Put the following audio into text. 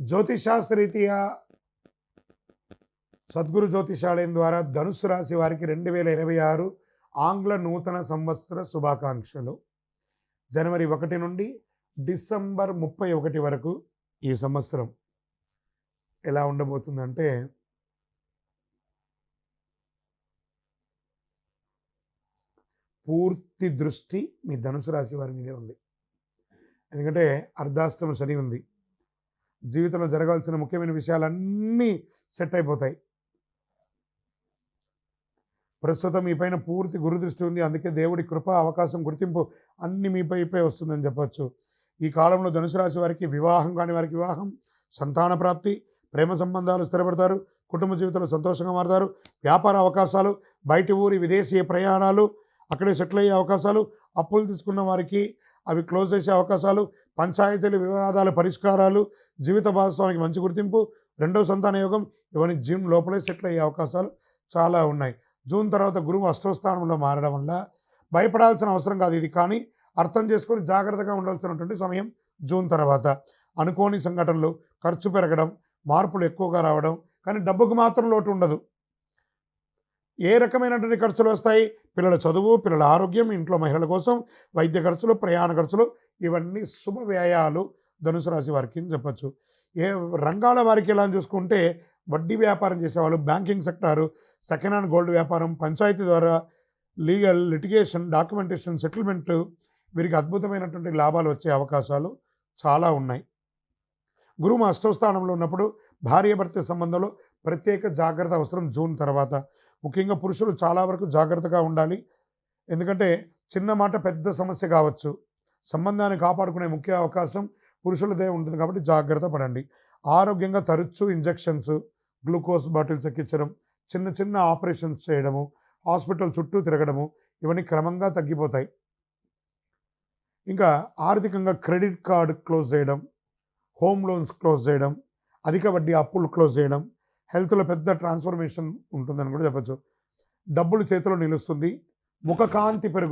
జ్యోతిషాస్త్రరీత్యా సద్గురు జ్యోతిషాలయం ద్వారా ధనుసు రాశి వారికి రెండు వేల ఇరవై ఆరు ఆంగ్ల నూతన సంవత్సర శుభాకాంక్షలు. జనవరి ఒకటి నుండి డిసెంబర్ ముప్పై ఒకటి వరకు ఈ సంవత్సరం ఎలా ఉండబోతుందంటే పూర్తి దృష్టి మీ ధనుసు రాశి వారి మీదే ఉంది. ఎందుకంటే అర్ధాష్టమ శని ఉంది. జీవితంలో జరగాల్సిన ముఖ్యమైన విషయాలన్నీ సెట్ అయిపోతాయి. ప్రస్తుతం మీపైన పూర్తి గురుదృష్టి ఉంది. అందుకే దేవుడి కృప అవకాశం గుర్తింపు అన్ని మీపైపై వస్తుందని చెప్పొచ్చు. ఈ కాలంలో ధనుసు రాశి వారికి వివాహం కాని వారికి వివాహం సంతాన ప్రాప్తి ప్రేమ సంబంధాలు స్థిరపడతారు కుటుంబ జీవితంలో సంతోషంగా మారుతారు వ్యాపార అవకాశాలు బయటి ఊరి విదేశీయ ప్రయాణాలు అక్కడే సెటిల్ అయ్యే అవకాశాలు అప్పులు తీసుకున్న వారికి అవి క్లోజ్ చేసే అవకాశాలు పంచాయతీల వివాదాల పరిష్కారాలు జీవిత భాగస్వామికి మంచి గుర్తింపు రెండో సంతాన యోగం ఇవన్నీ జూన్ లోపలే సెటిల్ అయ్యే అవకాశాలు చాలా ఉన్నాయి. జూన్ తర్వాత గురువు అష్టవస్థానంలో మారడం వల్ల భయపడాల్సిన అవసరం కాదు ఇది కానీ అర్థం చేసుకొని జాగ్రత్తగా ఉండాల్సినటువంటి సమయం జూన్ తర్వాత. అనుకోని సంఘటనలు ఖర్చు పెరగడం మార్పులు ఎక్కువగా రావడం కానీ డబ్బుకు మాత్రం లోటు ఉండదు. ఏ రకమైనటువంటి ఖర్చులు వస్తాయి? పిల్లల చదువు పిల్లల ఆరోగ్యం ఇంట్లో మహిళల కోసం వైద్య ఖర్చులు ప్రయాణ ఖర్చులు ఇవన్నీ శుభ వ్యయాలు ధనుసు రాశి వారికి అని చెప్పచ్చు. ఏ రంగాల వారికి ఎలా చూసుకుంటే వడ్డీ వ్యాపారం చేసేవాళ్ళు banking sector second hand gold వ్యాపారం పంచాయతీ ద్వారా లీగల్ లిటిగేషన్ డాక్యుమెంటేషన్ సెటిల్మెంట్ వీరికి అద్భుతమైనటువంటి లాభాలు వచ్చే అవకాశాలు చాలా ఉన్నాయి. గురువు అష్టవ స్థానంలో ఉన్నప్పుడు భార్యాభర్త సంబంధంలో ప్రత్యేక జాగ్రత్త అవసరం జూన్ తర్వాత. ముఖ్యంగా పురుషులు చాలా వరకు జాగ్రత్తగా ఉండాలి. ఎందుకంటే చిన్న మాట పెద్ద సమస్య కావచ్చు. సంబంధాన్ని కాపాడుకునే ముఖ్య అవకాశం పురుషులదే ఉంటుంది కాబట్టి జాగ్రత్త పడండి. ఆరోగ్యంగా తరచూ ఇంజెక్షన్స్ గ్లూకోజ్ బాటిల్స్ ఎక్కించడం చిన్న చిన్న ఆపరేషన్స్ చేయడము హాస్పిటల్ చుట్టూ తిరగడము ఇవన్నీ క్రమంగా తగ్గిపోతాయి. ఇంకా ఆర్థికంగా క్రెడిట్ కార్డు క్లోజ్ చేయడం హోమ్ లోన్స్ క్లోజ్ చేయడం అధిక వడ్డీ అప్పులు క్లోజ్ చేయడం హెల్త్లో పెద్ద ట్రాన్స్ఫర్మేషన్ ఉంటుందని కూడా చెప్పచ్చు. డబ్బులు చేతిలో నిలుస్తుంది. ముఖకాంతి పెరుగుతుంది.